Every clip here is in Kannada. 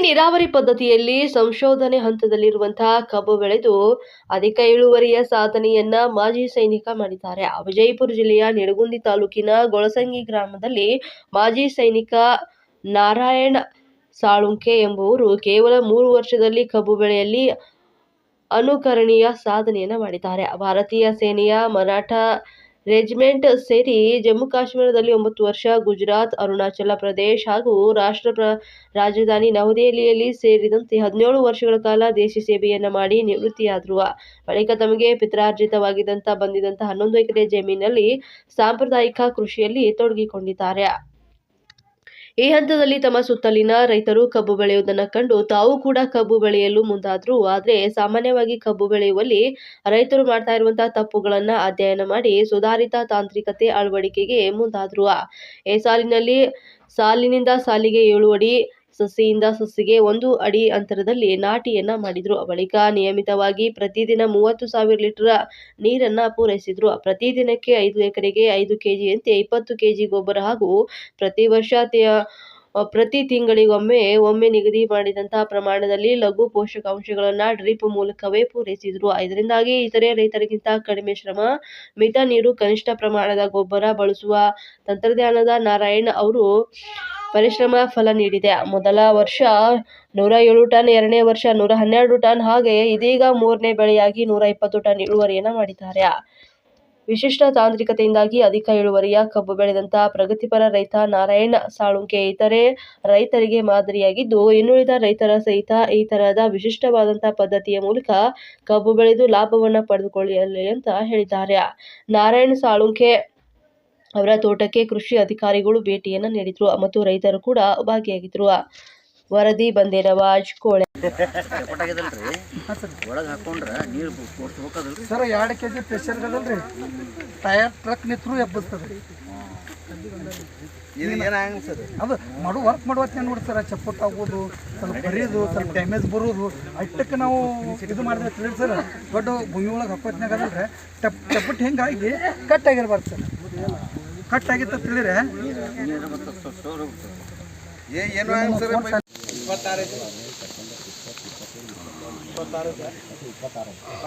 ನೀರಾವರಿ ಪದ್ಧತಿಯಲ್ಲಿ ಸಂಶೋಧನೆ ಹಂತದಲ್ಲಿರುವಂತಹ ಕಬ್ಬು ಬೆಳೆದು ಅಧಿಕ ಇಳುವರಿಯ ಸಾಧನೆಯನ್ನ ಮಾಜಿ ಸೈನಿಕ ಮಾಡಿದ್ದಾರೆ. ವಿಜಯಪುರ ಜಿಲ್ಲೆಯ ನಿಡಗುಂದಿ ತಾಲೂಕಿನ ಗೊಳಸಂಗಿ ಗ್ರಾಮದಲ್ಲಿ ಮಾಜಿ ಸೈನಿಕ ನಾರಾಯಣ ಸಾಳುಂಕೆ ಎಂಬುವರು ಕೇವಲ ಮೂರು ವರ್ಷದಲ್ಲಿ ಕಬ್ಬು ಬೆಳೆಯಲ್ಲಿ ಅನುಕರಣೀಯ ಸಾಧನೆಯನ್ನ ಮಾಡಿದ್ದಾರೆ. ಭಾರತೀಯ ಸೇನೆಯ ಮರಾಠ ರೆಜಿಮೆಂಟ್ ಸೇರಿ ಜಮ್ಮು ಕಾಶ್ಮೀರದಲ್ಲಿ ಒಂಬತ್ತು ವರ್ಷ, ಗುಜರಾತ್, ಅರುಣಾಚಲ ಪ್ರದೇಶ್ ಹಾಗೂ ರಾಷ್ಟ್ರ ರಾಜಧಾನಿ ನವದೆಹಲಿಯಲ್ಲಿ ಸೇರಿದಂತೆ ಹದಿನೇಳು ವರ್ಷಗಳ ಕಾಲ ದೇಶ ಸೇವೆಯನ್ನು ಮಾಡಿ ನಿವೃತ್ತಿಯಾದರು. ಬಳಿಕ ತಮಗೆ ಪಿತ್ರಾರ್ಜಿತವಾಗಿದ್ದಂತ ಬಂದಿದ್ದಂತ ಹನ್ನೊಂದು ಎಕರೆ ಜಮೀನಲ್ಲಿ ಸಾಂಪ್ರದಾಯಿಕ ಕೃಷಿಯಲ್ಲಿ ತೊಡಗಿಕೊಂಡಿದ್ದಾರೆ. ಈ ಹಂತದಲ್ಲಿ ತಮ್ಮ ಸುತ್ತಲಿನ ರೈತರು ಕಬ್ಬು ಬೆಳೆಯುವುದನ್ನು ಕಂಡು ತಾವು ಕೂಡ ಕಬ್ಬು ಬೆಳೆಯಲು ಮುಂದಾದ್ರು. ಆದ್ರೆ ಸಾಮಾನ್ಯವಾಗಿ ಕಬ್ಬು ಬೆಳೆಯುವಲ್ಲಿ ರೈತರು ಮಾಡ್ತಾ ಇರುವಂತಹ ತಪ್ಪುಗಳನ್ನ ಅಧ್ಯಯನ ಮಾಡಿ ಸುಧಾರಿತ ತಾಂತ್ರಿಕತೆ ಅಳವಡಿಕೆಗೆ ಮುಂದಾದ್ರು. ಈ ಸಾಲಿನಲ್ಲಿ ಸಾಲಿನಿಂದ ಸಾಲಿಗೆ ಏಳು ಅಡಿ ಸಸಿಯಿಂದ ಸಸಿಗೆ ಒಂದು ಅಡಿ ಅಂತರದಲ್ಲಿ ನಾಟಿಯನ್ನ ಮಾಡಿದ್ರು. ಬಳಿಕ ನಿಯಮಿತವಾಗಿ ಪ್ರತಿದಿನ ಮೂವತ್ತು ಸಾವಿರ ಲೀಟರ್ ನೀರನ್ನ ಪೂರೈಸಿದ್ರು. ಪ್ರತಿದಿನಕ್ಕೆ ಐದು ಎಕರೆಗೆ ಐದು ಕೆಜಿಯಂತೆ ಇಪ್ಪತ್ತು ಕೆಜಿ ಗೊಬ್ಬರ ಹಾಗೂ ಪ್ರತಿ ವರ್ಷ ಪ್ರತಿ ತಿಂಗಳಿಗೊಮ್ಮೆ ಒಮ್ಮೆ ನಿಗದಿ ಮಾಡಿದಂತಹ ಪ್ರಮಾಣದಲ್ಲಿ ಲಘು ಪೋಷಕಾಂಶಗಳನ್ನ ಡ್ರಿಪ್ ಮೂಲಕವೇ ಪೂರೈಸಿದ್ರು. ಇದರಿಂದಾಗಿ ಇತರೆ ರೈತರಿಗಿಂತ ಕಡಿಮೆ ಶ್ರಮ, ಮಿತ ನೀರು, ಕನಿಷ್ಠ ಪ್ರಮಾಣದ ಗೊಬ್ಬರ ಬಳಸುವ ತಂತ್ರಜ್ಞಾನದ ನಾರಾಯಣ್ ಅವರು ಪರಿಶ್ರಮ ಫಲ ನೀಡಿದೆ. ಮೊದಲ ವರ್ಷ ನೂರ ಏಳು ಟನ್, ಎರಡನೇ ವರ್ಷ ನೂರ ಹನ್ನೆರಡು ಟನ್. ಹಾಗೆ ಇದೀಗ ಮೂರನೇ ಬೆಳೆಯಾಗಿ ನೂರ ಇಪ್ಪತ್ತು ಟನ್ ಇಳುವರಿಯನ್ನು ಮಾಡಿದ್ದಾರೆ. ವಿಶಿಷ್ಟ ತಾಂತ್ರಿಕತೆಯಿಂದಾಗಿ ಅಧಿಕ ಇಳುವರಿಯ ಕಬ್ಬು ಬೆಳೆದಂತಹ ಪ್ರಗತಿಪರ ರೈತ ನಾರಾಯಣ ಸಾಳುಂಕೆ ಇತರೆ ರೈತರಿಗೆ ಮಾದರಿಯಾಗಿದ್ದು, ಇನ್ನುಳಿದ ರೈತರ ಸಹಿತ ಈ ತರಹದ ವಿಶಿಷ್ಟವಾದಂತಹ ಪದ್ಧತಿಯ ಮೂಲಕ ಕಬ್ಬು ಬೆಳೆದು ಲಾಭವನ್ನು ಪಡೆದುಕೊಳ್ಳಲಿ ಅಂತ ಹೇಳಿದ್ದಾರೆ. ನಾರಾಯಣ ಸಾಳುಂಕೆ ಅವರ ತೋಟಕ್ಕೆ ಕೃಷಿ ಅಧಿಕಾರಿಗಳು ಭೇಟಿಯನ್ನು ನೀಡಿದ್ರು. ಮತ್ತು ರೈತರು ಕೂಡ ಭಾಗಿಯಾಗಿದ್ರು. ವರದಿ ಬಂದೆ ನವಾಜ್ ಕೋಳೆ. ಒಳಗೆ ಹಾಕೊಂಡ್ರೆ ನೀರು ಕೊಡ್ಸ್ಬೇಕದಲ್ರಿ ಸರ್ ಎರಡು ಕೆ ಜಿ ಪ್ರೆಷರ್ ಅದಲ್ರಿ ಟಯರ್ ಟ್ರಕ್ ನಿತ್ರು ಎಬ್ಬಿಸ್ತದೆ. ರೀ ಇದು ಏನಾಗ ಸರ್ ಅದು ಮಾಡು ವರ್ಕ್ ಮಾಡುವತ್ತೆ ನೋಡಿ ಸರ್? ಚಪ್ಪಟ್ ಆಗೋದು ಸ್ವಲ್ಪ ಬರೀದು ಸ್ವಲ್ಪ ಡ್ಯಾಮೇಜ್ ಬರೋದು. ಅಷ್ಟಕ್ಕೆ ನಾವು ಇದು ಮಾಡಿದ್ರೆ ತಿಳಿದು ಸರ್. ದೊಡ್ಡ ಭೂಮಿ ಒಳಗೆ ಹಾಕೋತ್ನಾಗ ಅದಲ್ರಿ ಟಪ್ ಚಪ್ಪಟ್ ಹಿಂಗಾಗಿ ಕಟ್ ಆಗಿರ್ಬಾರ್ದು ಸರ್. ಕಟ್ ಆಗಿತ್ತು ಸರ್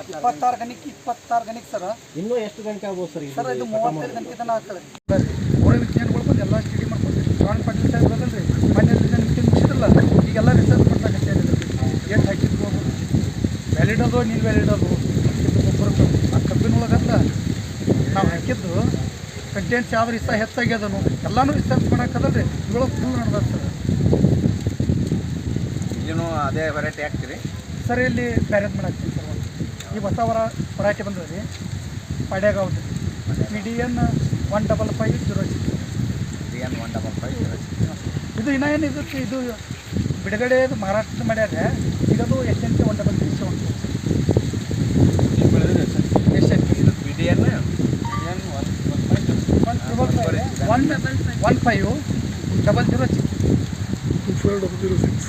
ಇಪ್ಪತ್ತಾರು ಗಣಿಕ್ ಇಪ್ಪತ್ತಾರು ಗಣಿಕ್ ಸರ್. ಇನ್ನೂ ಎಷ್ಟು ಗಂಟೆ ಆಗ್ಬೋದು ಸರ್ ಸರ್ ಇದು ಮೂವತ್ತೈದು ಗಂಟೆ ತನಕ ಆಗ್ತದೆ. ಒಳ್ಳೆ ವಿಜ್ಞಾನಿಗಳು ಬಂದು ಎಲ್ಲ ಸ್ಟಡಿ ಮಾಡ್ಕೊತೀವಿ ಸರ್ ಮುಗಿಸಿದ್ರಲ್ಲ ಈಗೆಲ್ಲ ರಿಸರ್ಚ್ ಮಾಡ್ತಾ ಎಷ್ಟು ಹಾಕಿದ್ರು ವ್ಯಾಲಿಡ್ ಅದು ನೀನು ವ್ಯಾಲಿಡ್ ಅದು. ಹಾಕಿದ್ದು ಗೊಬ್ಬರ ಆ ನಾವು ಹಾಕಿದ್ದು ಕಂಟೆಂಟ್ಸ್ ಯಾವ ಇಷ್ಟ ಹೆಚ್ಚಾಗ್ಯದನು ಎಲ್ಲನೂ ರಿಸರ್ಚ್ ಮಾಡಕ್ಕದಲ್ರಿ ಇವಳು ಫುಲ್ ನಡೆದ ಸರ್ ಇಲ್ಲಿನೂ ಅದೇ ವೆರೈಟಿ ಹಾಕ್ತೀರಿ? ಸರ್ ಇಲ್ಲಿ ಬ್ಯಾರೇಜ್ ಮಾಡಾಕ್ತೀನಿ ಸರ್ ಒಂದು. ಈ ಹೊಸ ವರ ವರೈಟಿ ಬಂದದ ರೀ ಪಡ್ಯಾಗ ಹೌದು ಮಿಡಿಯನ್ one double five zero six ಮಿಡಿಯನ್ one double five ಇದು ಇನ್ನೂ ಏನು ಇದಕ್ಕೆ ಇದು ಬಿಡುಗಡೆ ಮಹಾರಾಷ್ಟ್ರ ಮಾಡ್ಯಾರ ಈಗ ಅದು S N K one double three seven S N K ಇದು ಬಿಡಿಯನ್ one triple one one five double zero six five double zero six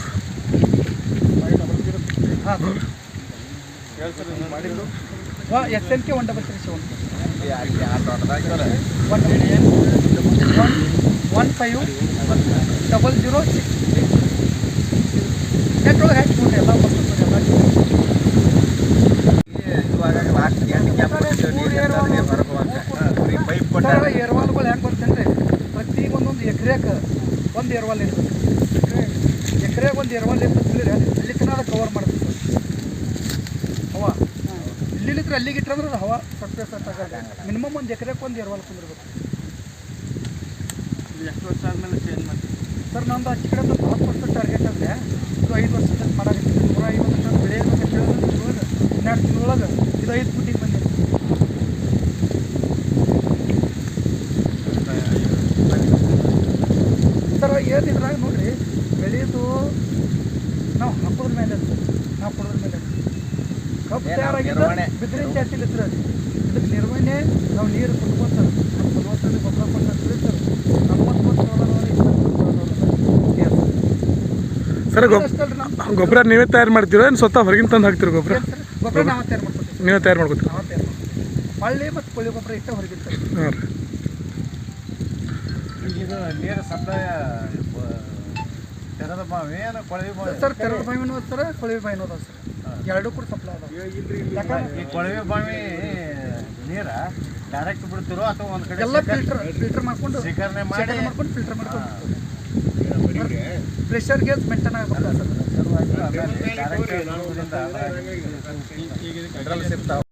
five double zero six ಹಾಂ S N K one double three seven one one one five double zero six ನೆಟ್ರೊಳಗೆ ಹಾಕಿ ನೋಡ್ರಿ ಎಲ್ಲ ಬರ್ತದೆ ಎಲ್ಲ ಇವಾಗ ಲಾಸ್ಟ್ ಎಂಟು ಕ್ಯಾಪ್ ನೀರು ಹೊರಗೆ ಪೈಪ್ ಕೊಟ್ಟಾರ ಸರ್ ಏರ್ವಾಲ್ಗಳು ಹೆಂಗೆ ಗೊತ್ತೇನ್ರಿ ಪ್ರತಿ ಒಂದೊಂದು ಎಕರೆಗೆ ಒಂದು ಎರವಲ್ ಇರ್ತದೆ. ಎಕರೆಗೆ ಒಂದು ಎರವಲ್ ಇರ್ತದೆ ಹೇಳಿದ್ರೆ ಅಲ್ಲಿ ತನಕ ಕವರ್ ಮಾಡ್ತದೆ. ಸರ್ ಹವಾ ಇಲ್ಲಿಲಿದ್ರೆ ಅಲ್ಲಿಗೆ ಇಟ್ಟರೆ ಅದು ಹವಾ ಸತ್ಯ ಸತ್ತಾಗ ಮಿನಿಮಮ್ ಒಂದು ಎಕರೆಗೆ ಒಂದು ಎರವಲ್ ಕುಂದಿರ್ಬೇಕು. ಎಷ್ಟು ವರ್ಷ ಆದಮೇಲೆ ಚೇಂಜ್ ಮಾಡ್ತೀವಿ ಸರ್ ನಮ್ದು ಅಚ್ಚ ಕಡೆ ಒಂದು ಹತ್ತು ವರ್ಷದ ಟಾರ್ಗೆಟ್ ಅಂದರೆ ಇದು ಐದು ವರ್ಷದಲ್ಲಿ ಮಾಡಾಕತ್ತೀವಿ ನೂರ ಐವತ್ತು ಟನ್ ಬೆಳೆಯಬೇಕಂತ ಹೇಳಿದ್ರೆ. ಹನ್ನೆರಡು ತಿಂಗಳೊಳಗೆ ಇದು ಐದು ಫುಟಿಗೆ ಬಂದಿದೆ ಸರ್ ಏನು ಇದ್ರಾಗ ನೋಡ್ರಿ ಬೆಳೆಯೋದು ನಾವು ಹಾಕೋದ್ರ ಮೇಲೆ ಅದು. ನಾವು ಕೊಡೋದ್ರ ಮೇಲೆ ಕಪ್ ಕಬ್ಬು ಏ, ನಾವು ತಯಾರಾಗಿದ್ದು ನಿರ್ವಹಣೆ. ಬಿದಿರಿನ ಜಾತಿಲಿ ಇದ್ರೆ ಅದು. ಇದಕ್ಕೆ ನಿರ್ವಹಣೆ ನಾವು ನೀರು ಕೊಡ್ಬೋದು ಸರ್ ನಮ್ಮ ಫಲವತ್ತತೆ ಗೊಬ್ಬರ ಕೊಟ್ಟು ಸರ್ ನಮ್ಮತ್ತು ಸರ್ ಗೊಬ್ಬರ ನಾವು ಗೊಬ್ಬರ ನೀವೇ ತಯಾರು ಮಾಡ್ತೀರೋ? ಏನು ಸ್ವತಃ ಹೊರಗಿನ ತಂದು ಹಾಕ್ತೀರೋ ಗೊಬ್ಬರ? ಗೊಬ್ಬರ ನಾವು ತಯಾರು ಮಾಡ್ಕೊತೀವಿ ನೀವೇ ತಯಾರು ಮಾಡ್ಕೊತೀವಿ ನಾವು ತಯಾರು ಮಾಡ್ಕೊತೀವಿ ಹೊಳ್ಳಿ ಮತ್ತು ಕೋಳಿ ಗೊಬ್ಬರ ಇಟ್ಟ ಹೊರಗಿರ್ತಾರೆ ಹಾಂ ರೀ. ಇದು ನೀರು ಸಪ್ಲೈ ತೆರೆದ ಬಾವಿ ಏನು ಕೊಳವೆ ಬಾವಿ? ಸರ್ ತೆರೆದ ಬಾವಿನೂ ಅದ ಸರ್ ಕೊಳವೆ ಬಾವಿನೂ ಅದ ಸರ್. ಎರಡೂ ಕೂಡ ಸಪ್ಲೈ ಈ ಕೊಳವೆ ಬಾವಿ ನೀರ ಡೈರೆಕ್ಟ್ ಬಿಡ್ತಿರೋ ಅಥವಾ ಒಂದ್ ಕಡೆ ಎಲ್ಲ ಫಿಲ್ಟರ್ ಫಿಲ್ಟರ್ ಮಾಡ್ಕೊಂಡು ಶೇಖರಣೆ ಮಾಡಿ? ಮಾಡ್ಕೊಂಡು ಫಿಲ್ಟರ್ ಮಾಡ್ಕೊಂಡು ಪ್ರೆಷರ್ ಗೇಜ್ ಮೇಂಟೈನ್ ಆಗಬೇಕು ಸರ್. ಡೈರೆಕ್ಟ್